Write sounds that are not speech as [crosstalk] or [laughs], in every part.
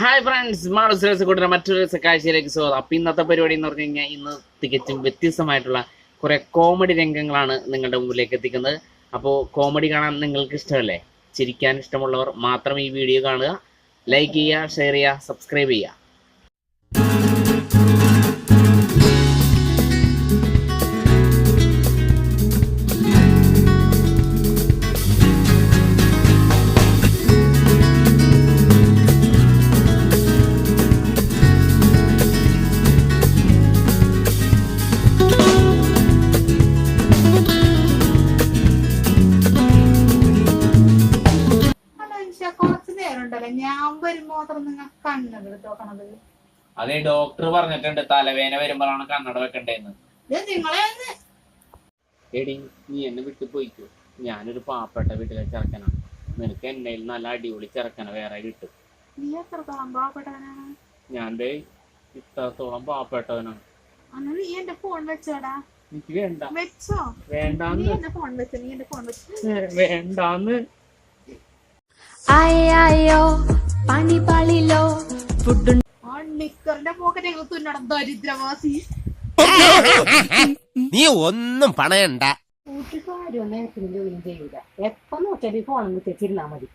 Hi friends മാളുസ് കൂട്ടുന്ന മറ്റൊരു കാഴ്ചയിലേക്ക് സ്വാഗതം. അപ്പൊ ഇന്നത്തെ പരിപാടി എന്ന് പറഞ്ഞു കഴിഞ്ഞാൽ ഇന്ന് തികച്ചും വ്യത്യസ്തമായിട്ടുള്ള കുറെ കോമഡി രംഗങ്ങളാണ് നിങ്ങളുടെ മുമ്പിലേക്ക് എത്തിക്കുന്നത്. അപ്പോൾ കോമഡി കാണാൻ നിങ്ങൾക്ക് ഇഷ്ടമല്ലേ? ചിരിക്കാൻ ഇഷ്ടമുള്ളവർ മാത്രം ഈ വീഡിയോ കാണുക ലൈക്ക് ചെയ്യുക ഷെയർ ചെയ്യുക സബ്സ്ക്രൈബ് ചെയ്യുക. നിങ്ങൾ കണ്ണട എടുത്ത് നോക്കണത് അതെ ഡോക്ടർ പറഞ്ഞിട്ടുണ്ട് തലവേന വരുമ്പോഴാണ് കണ്ണട വെക്കണ്ടേന്ന്. ഇത് നിങ്ങളെ ഒന്ന്. എടി നീ എന്നെ വിട്ടു പോയിക്കോ. ഞാനൊരു പാവപ്പെട്ട വീട്ടിലെ ചെറുക്കനാണ്. നിനക്ക് എന്നെ നല്ല അടിപൊളി ചെറുക്കനെ വേറെ കിട്ടും. നീ എത്രത്തോളം പാവപ്പെട്ടവനാണ്? ഞാൻ ദേ ഇത്രത്തോളം പാവപ്പെട്ടവനാണ്. അന്ന് നീ എന്റെ ഫോൺ വെച്ചോടാ. എനിക്ക് വേണ്ട. വെച്ചോ. നീ വേണ്ടാന്ന് എന്റെ ഫോൺ വെച്ചോ നീ എന്റെ ഫോൺ വെച്ചോ. വേണ്ടാന്ന്. അയ്യോ പണി പാളിലോ ഫുഡ് നിക്കറിന്റെ പോക്കറ്റ് ദരിദ്രവാസി. [laughs] നീ ഒന്നും പണയണ്ട. കൂട്ടുകാരും നേരത്തിന് ജോലിയും ചെയ്യൂല. എപ്പോ നോക്കിയാലും ഫോൺ കുത്തിച്ചിരുന്നാ മതി.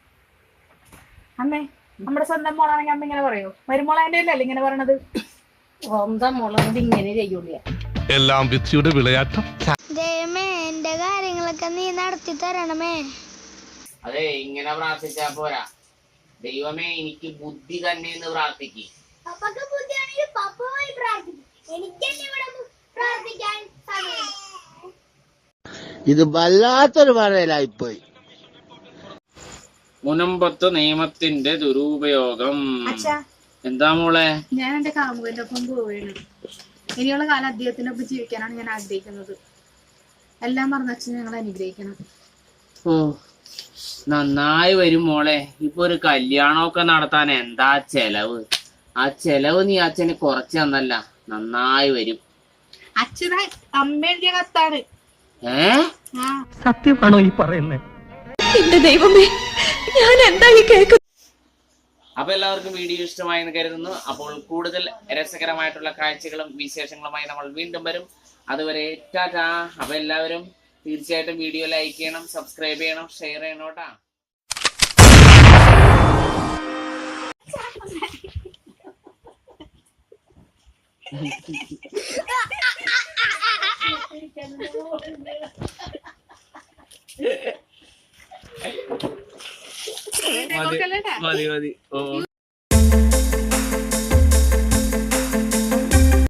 അമ്മേ നമ്മുടെ സ്വന്തം മോളാണെങ്കിൽ അമ്മ ഇങ്ങനെ പറയോ? മരുമോളേന്റെ അല്ലേ ഇങ്ങനെ പറയണത്? സ്വന്തം മുളക് ഇങ്ങനെ ചെയ്യൂല. എല്ലാം വിധിയുടെ വിളയാട്ടം. എന്റെ കാര്യങ്ങളൊക്കെ നീ നടത്തി തരണമേ. അതെ ഇങ്ങനെ പ്രാർത്ഥിച്ചാ പോരാ. ദൈവമേ എനിക്ക് ബുദ്ധി തന്നെ എന്ന് പ്രാർത്ഥിക്ക്. ഇത് വല്ലാത്തൊരു പറയലായിപ്പോയി മുനമ്പത്ത് നിയമത്തിന്റെ ദുരുപയോഗം. എന്താ മോളെ? ഞാൻ എന്റെ കാമുകന്റെ ഒപ്പം പോവുകയാണ്. ഇനിയുള്ള കാലം അദ്ദേഹത്തിന്റെ ഒപ്പം ജീവിക്കാനാണ് ഞാൻ ആഗ്രഹിക്കുന്നത്. എല്ലാം മറന്ന് അച്ഛൻ ഞങ്ങൾ അനുഗ്രഹിക്കണം. ഓ. നന്നായി വരും മോളെ. ഇപ്പൊ ഒരു കല്യാണമൊക്കെ നടത്താൻ എന്താ ചെലവ്? ആ ചെലവ് നീ അച്ഛന് കുറച്ച് തന്നല്ല നന്നായി വരും. അച്ഛനെ കത്താണ്. ഏ? സത്യമാണോ ഈ പറയുന്നത് എന്റെ ദൈവമേ ഞാൻ എന്താ ഈ കേൾക്കുന്നത് അപ്പൊ എല്ലാവർക്കും വീഡിയോ ഇഷ്ടമായി എന്ന് കരുതുന്നു. അപ്പോൾ കൂടുതൽ രസകരമായിട്ടുള്ള കാഴ്ചകളും വിശേഷങ്ങളുമായി നമ്മൾ വീണ്ടും വരും. അതുവരെ ടാറ്റാ. അപ്പൊ എല്ലാവരും തീർച്ചയായിട്ടും വീഡിയോ ലൈക്ക് ചെയ്യണം സബ്സ്ക്രൈബ് ചെയ്യണം ഷെയർ ചെയ്യണം കേട്ടാ. മതി മതി. ഓ.